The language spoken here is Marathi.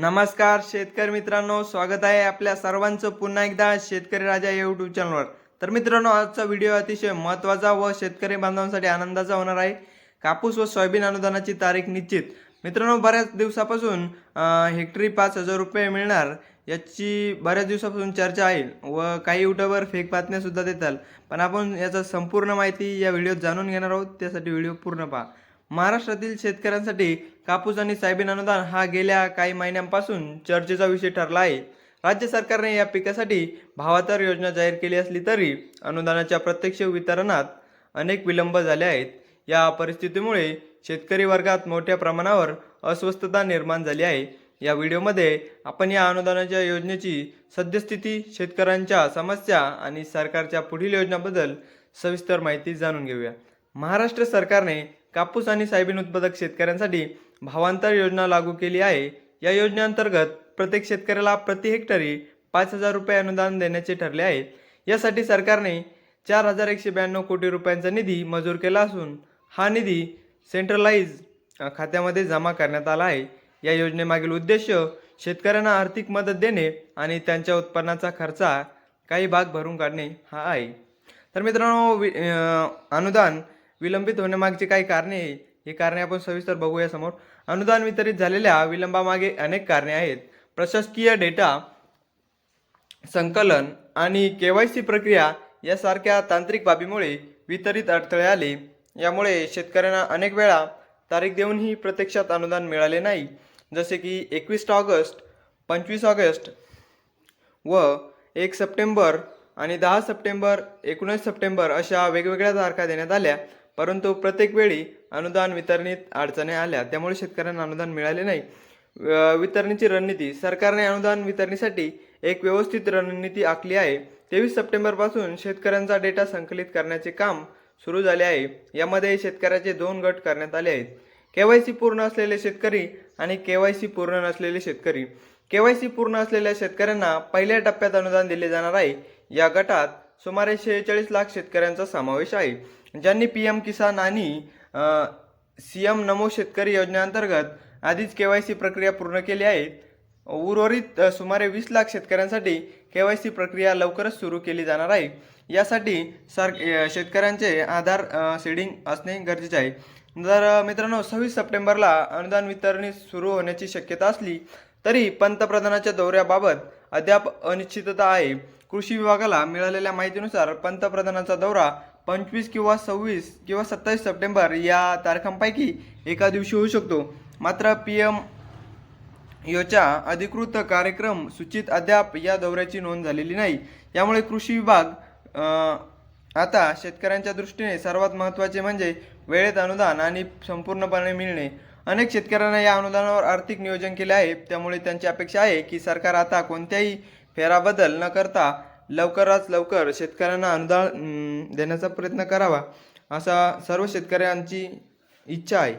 नमस्कार शेतकरी मित्रांनो स्वागत आहे आपल्या सर्वांचं पुन्हा एकदा शेतकरी राजा या यूट्यूब चॅनलवर तर मित्रांनो आजचा व्हिडिओ अतिशय महत्त्वाचा व शेतकरी बांधवांसाठी आनंदाचा होणार आहे. कापूस व सोयाबीन अनुदानाची तारीख निश्चित. मित्रांनो बऱ्याच दिवसापासून हेक्टरी पाच हजार रुपये मिळणार याची बऱ्याच दिवसापासून चर्चा आहे व काही युट्यूबवर फेक बातम्यासुद्धा देतात पण आपण याचा संपूर्ण माहिती या व्हिडिओत जाणून घेणार आहोत. त्यासाठी व्हिडिओ पूर्ण पहा. महाराष्ट्रातील शेतकऱ्यांसाठी कापूस आणि सायबीन अनुदान हा गेल्या काही महिन्यांपासून चर्चेचा विषय ठरला आहे. राज्य सरकारने या पिकासाठी भावातर योजना जाहीर केली असली तरी अनुदानाच्या प्रत्यक्ष वितरणात अनेक विलंब झाले आहेत. या परिस्थितीमुळे शेतकरी वर्गात मोठ्या प्रमाणावर अस्वस्थता निर्माण झाली आहे. या व्हिडिओमध्ये आपण या अनुदानाच्या योजनेची सद्यस्थिती शेतकऱ्यांच्या समस्या आणि सरकारच्या पुढील योजनाबद्दल सविस्तर माहिती जाणून घेऊया. महाराष्ट्र सरकारने कापूस आणि सोयाबीन उत्पादक शेतकऱ्यांसाठी भावांतर योजना लागू केली आहे. या योजनेअंतर्गत प्रत्येक शेतकऱ्याला प्रति हेक्टरी पाच हजार रुपये अनुदान देण्याचे ठरले आहे. यासाठी सरकारने चार हजार एकशे ब्याण्णव कोटी रुपयांचा निधी मंजूर केला असून हा निधी सेंट्रलाइज खात्यामध्ये जमा करण्यात आला आहे. या योजनेमागील उद्देश शेतकऱ्यांना आर्थिक मदत देणे आणि त्यांच्या उत्पन्नाचा खर्चा काही भाग भरून काढणे हा आहे. तर मित्रांनो वि- अनुदान विलंबित होण्यामागची काही कारणे आहे ही कारणे आपण सविस्तर बघूया समोर. अनुदान वितरित झालेल्या विलंबामागे अनेक कारणे आहेत. प्रशासकीय डेटा संकलन आणि के वाय सी प्रक्रिया यासारख्या तांत्रिक बाबीमुळे वितरित अडथळे आले. यामुळे शेतकऱ्यांना अनेक वेळा तारीख देऊनही प्रत्यक्षात अनुदान मिळाले नाही. जसे की एकवीस ऑगस्ट पंचवीस ऑगस्ट व एक सप्टेंबर आणि दहा सप्टेंबर एकोणीस सप्टेंबर अशा वेगवेगळ्या तारखा देण्यात आल्या. परंतु प्रत्येक वेळी अनुदान वितरणीत अडचणी आल्या त्यामुळे शेतकऱ्यांना अनुदान मिळाले नाही. वितरणीची रणनीती सरकारने अनुदान वितरणीसाठी एक व्यवस्थित रणनीती आखली आहे. तेवीस सप्टेंबरपासून शेतकऱ्यांचा डेटा संकलित करण्याचे काम सुरू झाले आहे. यामध्ये शेतकऱ्याचे दोन गट करण्यात आले आहेत. के वाय सी पूर्ण असलेले शेतकरी आणि के वाय सी पूर्ण नसलेले शेतकरी. के वाय सी पूर्ण असलेल्या शेतकऱ्यांना पहिल्या टप्प्यात अनुदान दिले जाणार आहे. या गटात सुमारे शेहेचाळीस लाख शेतकऱ्यांचा समावेश आहे ज्यांनी पी एम किसान आणि सी एम नमो शेतकरी योजनेअंतर्गत आधीच के वाय सी प्रक्रिया पूर्ण केली आहे. उर्वरित सुमारे वीस लाख शेतकऱ्यांसाठी के वाय सी प्रक्रिया लवकरच सुरू केली जाणार आहे. यासाठी सर शेतकऱ्यांचे आधार अ, सीडिंग असणे गरजेचे आहे. जर मित्रांनो सव्वीस सप्टेंबरला अनुदान वितरणी सुरू होण्याची शक्यता असली तरी पंतप्रधानाच्या दौऱ्याबाबत अद्याप अनिश्चितता आहे. कृषी विभागाला मिळालेल्या माहितीनुसार पंतप्रधानाचा दौरा पंचवीस किंवा सव्वीस किंवा सत्तावीस सप्टेंबर या तारखांपैकी एका दिवशी होऊ शकतो. मात्र पी एम योच्या अधिकृत कार्यक्रम सूचित अद्याप या दौऱ्याची नोंद झालेली नाही. यामुळे कृषी विभाग आता शेतकऱ्यांच्या दृष्टीने सर्वात महत्त्वाचे म्हणजे वेळेत अनुदान आणि संपूर्णपणे मिळणे. अनेक शेतकऱ्यांना या अनुदानावर आर्थिक नियोजन केले आहे. त्यामुळे त्यांची अपेक्षा आहे की सरकार आता कोणत्याही फेराबदल न करता लवकरात लवकर शेतकऱ्यांना अनुदान देण्याचा प्रयत्न करावा असा सर्व शेतकऱ्यांची इच्छा आहे.